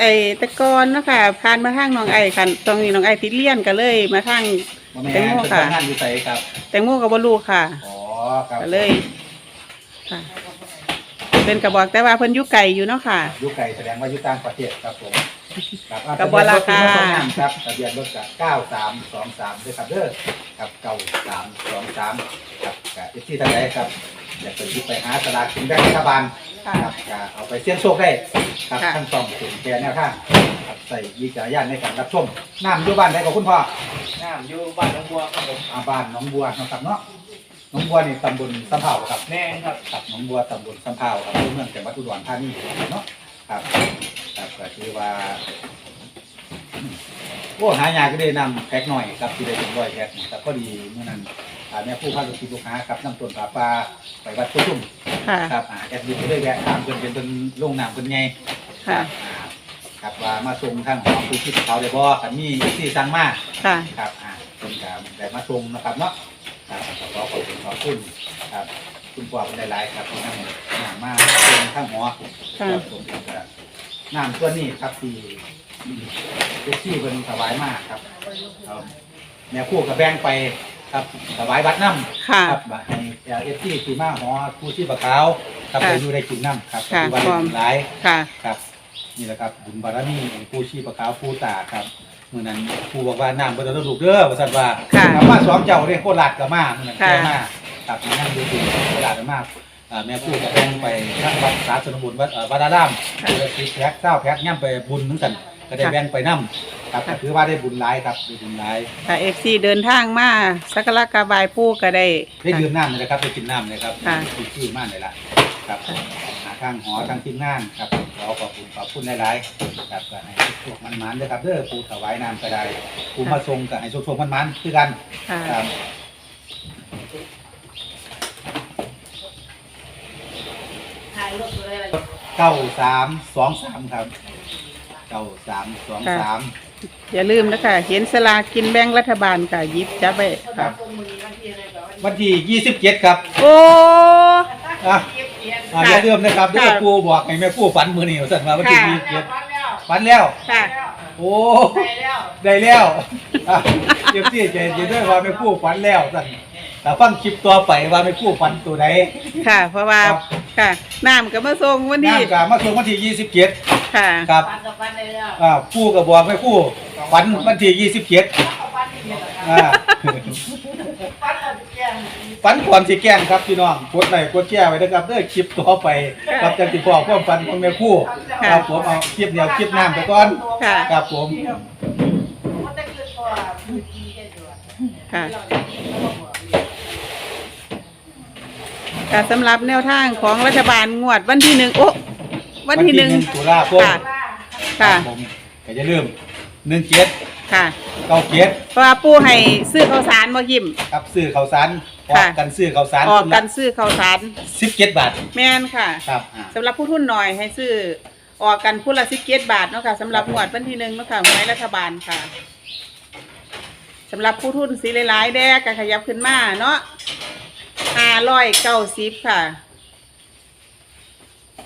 ไอ้แตะกอนเนาะค่ะผ่านมาทางน้องไอ้ค่ะตรงนี้น้องไอ้ติดเลี่ยนก็เลยมาทาง บ่แม่แตงโมเป็นค่ะทำงานอยู่ไสครับ แตงโมกับบ่รู้ค่ะอ๋อครับก็เลยค่ะ เป็นกระบอกแต่ว่าเพิ่นอยู่ไกลอยู่เนาะค่ะ อยู่ไกลแสดงว่าอยู่ต่างประเทศครับผมครับก็บ่ราคา ทะเบียนรถที่มาส่งน้ำครับทะเบียนรถกับ9323ด้วยครับเด้อครับ9323ครับกับที่ท่านใดครับ อยากจะหยิบไปหาสลากกินแบ่งรัฐบาลค่ะ ครับก็เอาไปเสี่ยงโชคได้ครับค่ะทั้งสองถึงแก่แนวทางครับใส่วิจารณญาณในการรับชมน้ำอยู่บ้านได้กับคุณพ่อน้ำอยู่บ้านหนองบัวครับผมอาบ้านหน้องบัวเนาะครับเนาะหน้องบัวนี่ตำบลสำเภาครับ แม่นครับ ครับหน้องบัวตำบลสำเภาครับที่เมืองจังหวัดอุดรธานีเนาะครับครับก็คือว่าโอ้หายากก็ได้นำแพ็กหน่อยครับที่ได้ถึงร้อยแพ็กครับก็ดีเมื่อนั้น อ่าแม่ผู้พาลูกศิษย์ลูกหาครับนำต้นผาปลาไปวัดพุทุ่มค่ะ ครับอ่าแอดมินก็ได้แวะถามเพิ่นเป็นเพิ่นลงน้ำเพิ่นไงค่ะ อ่าครับว่ามาส่งทางหอผู้ที่เขาได้บ่คันมีที่สั่งมา ค่ะ ครับอ่าเพิ่นก็ได้มาส่งนะครับเนาะครับขอขอบคุณขอบคุณครับ คุณพ่อเป็นหลายๆครับที่นำน้ำมาส่งทางหอค่ะ ครับผมครับน้ำตัวนี้ครับที่เจ้าที่เพิ่นถวายมาครับเอาแม่ครู่กับแบ่งไป ครับถวายวัดน้ำค่ะครับมาให้เอฟซีที่มาหอผู้ที่ปะขาวครับค่ะไปอยู่ได้กินน้ำครับค่ะที่วัดพร้อมหลายค่ะ ครับ นี่แหละครับบุญบารมีของผู้ชีพะขาวผู้ตาครับเมื่อนั้นผู้บอกว่าน้ำบ่ได้ลูกเด้อว่าซั่นว่าค่ะครับมาสองเจ้าเด้โคราชก็มาเมื่อนั้นค่ะ เจ้ามาครับมานั่งดูดูโคราชก็มาอ่าแม่ผู้ก็แบ่งไปทางวัดสาสนบุญวัดเอ่อวัดอารามคือละสิบแพ็คเก้าแพ็คย่ำไปบุญเหมือนกันก็ได้แบ่งไปนํ ครับก็ถือว่าได้บุญหลายครับได้บุญหลายค่ะเอฟซีเดินทางมาสักการะกราบายปู่ก็ได้ ได้ดื่มน้ำเลยนะครับได้กินน้ำเลยครับค่ะที่ชื่อมากเลยล่ะครับหาทางหอทางทีมงานครับขอขอบคุณขอบคุณหลายๆครับก็ให้โชคมันมันๆด้วยครับเด้อผู้ถวายน้ำก็ได้ผู้มาทรงก็ให้โชคโชคมันมันๆคือกันค่ะ ครับเก้าสามสองสามครับเก้าสามสองสาม อย่าลืมนะคะเห็นสลากกินแบ่งรัฐบาลค่ะหยิบจับไปครับ วันที่ยี่สิบเจ็ดครับโอ้ อะอะอย่าลืมนะครับเด้อค่ะ ปูบอกให้แม่ปูฝันมือนี่สั่นมาวันที่ค่ะยี่สิบเจ็ดฝันแล้ว ค่ะโอ้ ได้แล้วอะเดี๋ยวพี่ใจเย็นด้วยว่าไม่พูดฝันแล้วสั่น แต่ฟังคลิปตัวไปว่าไม่พูดฝันตัวใดค่ะ เพราะว่าครับ ค่ะน้ำก็มาส่งวันนี้งานกามาส่งวันที่ยี่สิบเจ็ดค่ะ ครับอ่าผู้กับบอกไม่พูดฝันวันที่ยี่สิบเจ็ดอ่าฝันก่อนสิแกล้งครับพี่น้องกดไลค์กดแชร์ไว้นะครับเด้อคลิปต่อไปครับจังสิพอความฝันของแม่คู่ค่ะครับผมเอาคลิปเดียวคลิปน้ำไปก่อนค่ะ ครับผมค่ะค่ะ สำหรับแนวทางของรัฐบาลงวดวันที่หนึ่งโอ้วันที่หนึ่งตุลาคมค่ะค่ะผมก็จะเริ่าลืมหนึ่งเจ็ดค่ะเก้าเจ็ดเพราะว่าปู่ให้ซื้อข้าวสารบ่ยิ้มครับซื้อข้าวสารออค่ะกกันซื้อข้าวสารออกกันซื้อข้าวสารสิบเจ็ดบาท แม่นค่ะครับอ่าสำหรับผู้ทุนหน่อยให้ซื้อออกกันผู้ละสิบเกตบาทเนาะค่ะสำหรับงวดวันที่หนึ่งเนาะค่ะหวยรัฐบาลค่ะสำหรับผู้ทุนสีหลายๆแดกก็ขยับขึ้นมาเนาะ ห้าร้อยเก้าสิบค่ะ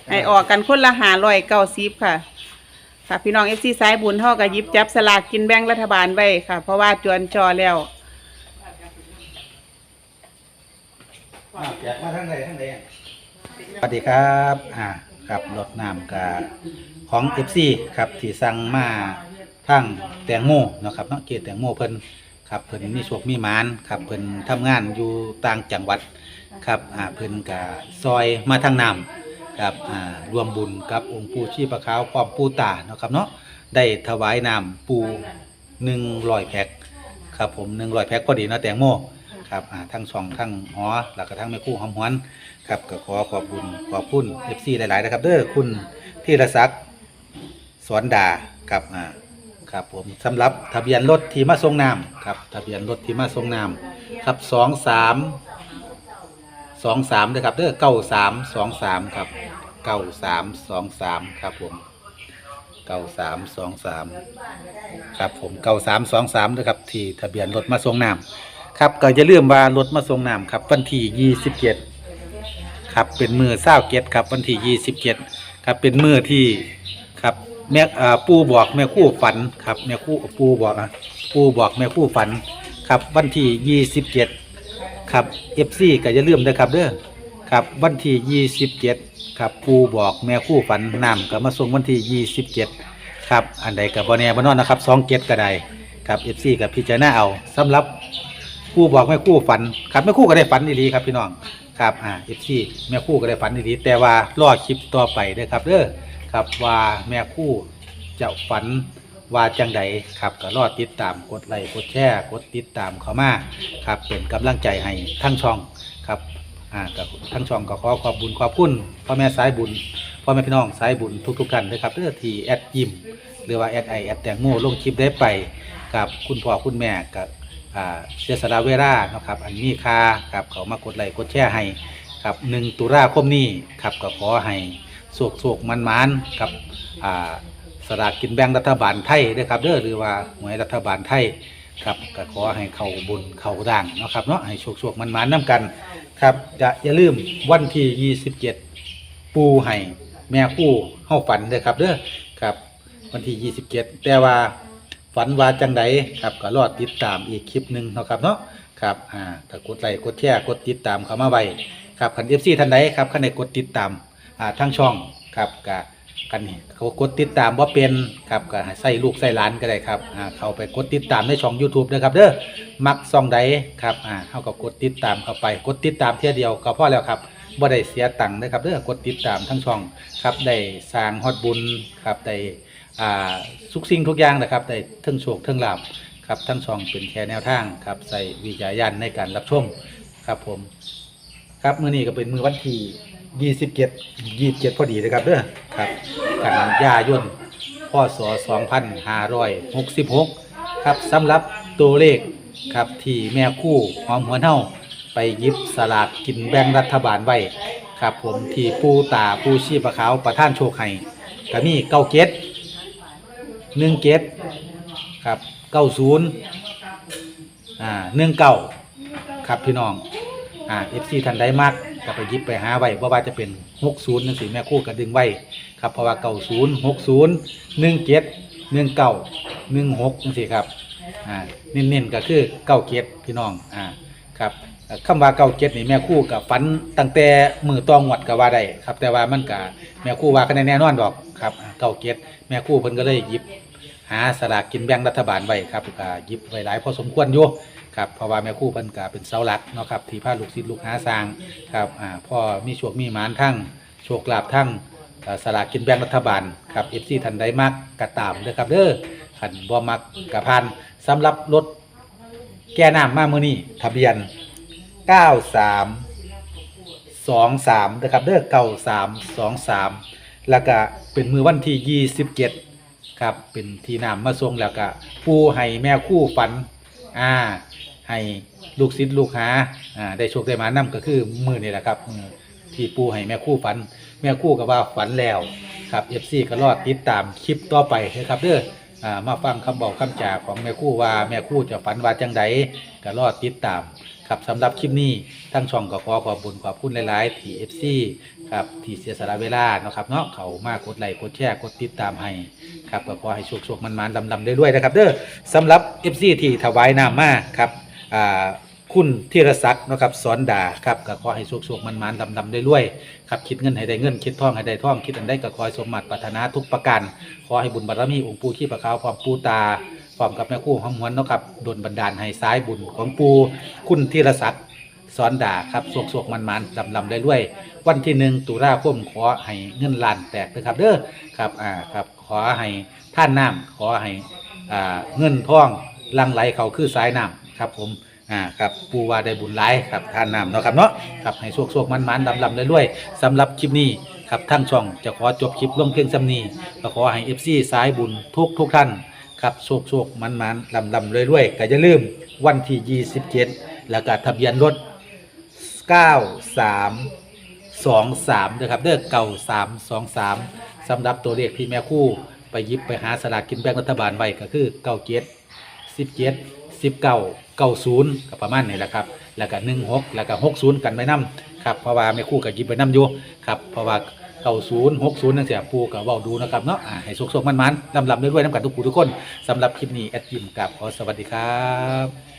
ให้ออกกันคนละห้าร้อยเก้าสิบค่ะค่ะพี่น้องเอฟซีสายบุญเท่ากับยิบจับสลากกินแบ่งรัฐบาลไว้ค่ะ เพราะว่าจวนจอแล้วอ่ากมาทั้งใดทั้งใดสวัสดีครับอ่าครับรถน้ำกับของเอฟซีครับที่สั่งมาทั้งแตงโมนะครับเนาะเกตแตงโมเพิ่น ครับเพิ่นมีโชคมีหมานครับเพิ่นทำงานอยู่ต่างจังหวัดครับอ่าเพิ่นกับซอยมาทางน้ำครับอ่ารวมบุญกับองค์ปู่ชีพะขาวความปู่ตาเนาะครับเนาะได้ถวายน้ำปูหนึ่งร้อยแพ็คครับผมหนึ่งร้อยแพ็คพอดีเนาะแตงโมครับอ่าทั้งสองทั้งหอแล้วก็ทั้งแม่คู่หอมหวนครับก็ขอขอบคุณขอบคุณเอฟซีหลายๆนะครับเด้อคุณธีรศักดิ์สอนดาครับอ่า ครับผมสำหรับทะเบียนรถที่มาทรงนามครับทะเบียนรถที่มาทรงนามครับสองสามสองสามนะครับเด้อเก้าสามสองสามครับเก้าสามสองสามครับผมเก้าสามสองสามครับผมเก้าสามสองสามนะครับที่ทะเบียนรถมาทรงนามครับก็อย่าลืมว่ารถมาส่งน้ำครับวันที่ยี่สิบเจ็ดครับเป็นมือเศร้าเก็ตครับวันที่ยี่สิบเจ็ดครับเป็นมือที่ แม่อ่าปูบอกแม่คู่ฝันครับแม่คู่ปูบอกอะปูบอกแม่คู่ฝันครับวันที่ยี่สิบเจ็ดครับเอฟซีก็อย่าลืมนะครับเด้อครับวันที่ยี่สิบเจ็ดครับปูบอกแม่คู่ฝันนำก็มาส่งวันที่ยี่สิบเจ็ดครับอันใดกับบอแน่บอนอนนะครับสองเจ็ดก็ได้ครับเอฟซีกับพิจารณาเอาสำหรับปูบอกแม่คู่ฝันครับแม่คู่ก็ได้ฝันดีๆครับพี่น้องครับอ่าเอฟซีแม่คู่ก็ได้ฝันดีๆแต่ว่ารอคลิปต่อไปด้อครับเด้อ ครับว่าแม่คู่จะฝันว่าจังใดครับก็รอดติดตามกดไลค์กดแชร์กดติดตามเขามาครับเป็นกำลังใจให้ทั้งช่องครับอ่ากับทั้งช่องก็ขอขอบบุญขอบคุณพ่อแม่สายบุญพ่อแม่พี่น้องสายบุญทุกๆกันนะครับเพื่อทีแอดยิมหรือว่าแอดไอแอดแตงโมลงคลิปได้ไปกับคุณพ่อคุณแม่กับอ่าเสียสละเวลานะครับอันนี้ค่าครับเขามากดไลค์กดแชร์ให้ครับหนึ่งตุลาคมนี้ครับก็ขอให้ โศกโศกมันมันกับอ่าสลากกินแบ่งรัฐบาลไทยเด้อครับเด้อหรือว่าหวยรัฐบาลไทยครับก็ขอให้เขาบุญเขาด่างเนาะครับเนาะให้โชคโชคมันมันน้กันครับจะอย่าลืมวันที่27 ปูให้แม่คู่เฮาฝันเด้อครับเด้อครับวันที่27 แต่ว่าฝันว่าจังใดครับก็รอดติดตามอีกคลิปหนึ่งเนาะครับเนาะครับอ่าถ้ากดไลค์กดแชร์กดติดตามเข้ามาไว้ครับคัน FC ท่านใดครับคันใดกดติดตาม อ่าทั้งช่องครับกะกันเขากดติดตามว่าเป็นครับก็ให้ใส่ลูกใส่หลานก็ได้ครับอ่าเขาไปกดติดตามในช่อง YouTube นะครับเด้อมักซองใดครับอ่าเขาก็กดติดตามเข้าไป กดติดตามเที่ยเดียวก็พอแล้วครับบ่ได้เสียตังค์นะครับเด้อกดติดตามทั้งช่องครับได้สร้างฮอดบุญครับได้อ่าทุกสิ่งทุกอย่างนะครับได้ทั้งโชคทั้งลาบครับทั้งช่องเป็นแค่แนวทางครับใส่วิจารณญาณในการรับชมครับผม ครับมื้อนี้ก็เป็นมื้อวันที่ 27 27พอดีนะครับเด้อครับกันยายนพศ2566ครับสำหรับตัวเลขครับที่แม่คู่หอมหัวเน่าไปยิบสลากกินแบ่งรัฐบาลไว้ครับผมที่ปูตาปูชีพขาวประท่านโชคให้ก็มีเก้าเกตหนึ่งเกตครับเก้าศูนย์อ่าหนึ่งเก้าครับพี่น้องอ่าเอฟซีทันได้มาก ก็ไปหยิบไปหาไว้เพราะว่าจะเป็นหกศูนย์นั่นสิแม่คู่ก็ดึงไว้ครับเพราะว่าเก้าศูนย์หกศูนย์หนึ่งเจ็ดหนึ่งเก้าหนึ่งหกนั่นสิครับอ่าเน้นๆก็คือเก้าเจ็ดพี่น้องอ่าครับคำว่าเก้าเจ็ดนี่แม่คู่กับฝันตั้งแต่มือตองหวดก็ว่าได้ครับ แต่ว่ามันก็แม่คู่ว่ากันแน่นอนดอกครับเก้าเจ็ดแม่คู่เพิ่นก็เลยหยิบหาสลากกินแบ่งรัฐบาลไว้ครับก็หยิบไว้หลายพอสมควรอยู่ ครับเพราะว่าแม่ครู่เพิ่นก็เป็นเสาหลักเนาะครับที่พาลูกศิษย์ลูกหาสร้างครับอ่าพ่อมีโชคมีหมานทั้งโชคลาภทั้งเอ่อสลากกินแบ่งรัฐบาลครับ FC ท่านใดมักก็ตามเด้อครับเด้อคันบ่มักก็ผ่านสำหรับรถแก้น้ำมาเมื้อนี้ทะเบียน 93 23นะครับเด้อ93 23แล้วก็เป็นมือวันที่27ครับเป็นที่นำมาทรงแล้วก็ปูให้แม่คู่ฝันอ่า ให้ลูกศิษย์ลูกหาอ่าได้โชคได้มานํก็คือมือนี่แหละครับมือที่ปูให้แม่คู่ฝัน แม่คู่ก็ว่าฝันแล้วครับเอฟซีก็รอดติดตามคลิปต่อไปนะครับเด้ออ่ามาฟังคำบอกคำจากของแม่คู่ว่าแม่คู่จะฝันว่าจังใดก็รอดติดตาม ครับสำหรับคลิปนี้ทั้งช่องก็ขอขอบคุญขอบคุณหลายๆที่เอฟซีครับที่เสียสละเวลาเนาะครับเนาะเขามากดไลค์กดแชร์กดติดตามให้ครับก็ขอให้โชคโชคมันมันดำดำได้ด้วยนะครับ เด้อสำหรับ FC ที่ถวายน้ำมาครับ อ่าคุณธีรศักดิ์นะครับสอนดาครับก็ขอให้โชคโชคมันมันดำดำได้ด้วยครับคิดเงินให้ได้เงินคิดท่องให้ได้ท่องคิดอันใดก็ขอให้สมหมัติปรารถนาทุกประการขอให้บุญบารมีองค์ปู่ขี้ประขาวพร้อมปู่ตาพร้อมกับแม่คู่หอมหวนเนาะครับดลบันดาลให้สายบุญของปู่คุณธีรศักดิ์สอนดาครับโชคโชคมันมันดำดำได้ด้วย วันที่หนึ่งตุลาคมขอให้เงินล้านแตกนะครับเด้อครับอ่าครับขอให้ท่านน้ำขอให้อ่าเงินทองลังไหลเขาคือสายน้ำ ครับผมอ่าครับปูว่าได้บุญหลายครับท่านน้ำเนาะครับเนาะครับให้โชคโชคมันมันดำดำเรื่อยๆสำหรับคลิปนี้ครับทั้งช่องจะขอจบคลิปลงเพียงสำนีก็ขอให้เอฟซีสายบุญทุกทุกท่านครับโชคโชคมันมันดำดำเรื่อยๆก็อย่าลืมวันที่ 27 แล้วก็ทะเบียนรถ 93สองสามนะครับเด้อเก่าสามสองสามสำหรับตัวเลขที่แม่คู่ไปยิบไปหาสลากกินแบ่งรัฐบาลไว้ก็คือเก้าเจ็ดสิบเจ็ดสิบเก้า เก้าศูนย์กับประมาณนี้แหละครับแล้วก็หนึ่งหกแล้วก็หกศูนย์กันไปนํครับเพราะว่าแม่คู่กับยิบไปนํอยู่ครับเพราะว่าเก้าศูนย์หกศูนย์นั่นเสียปูกับว่าดูนะครับเนาะอ่าให้สุขๆมันๆลำลำด้วยๆน้ำกันทุกผู้ทุกคนสำหรับคลิปนี้แอดยิมกับขอสวัสดีครับ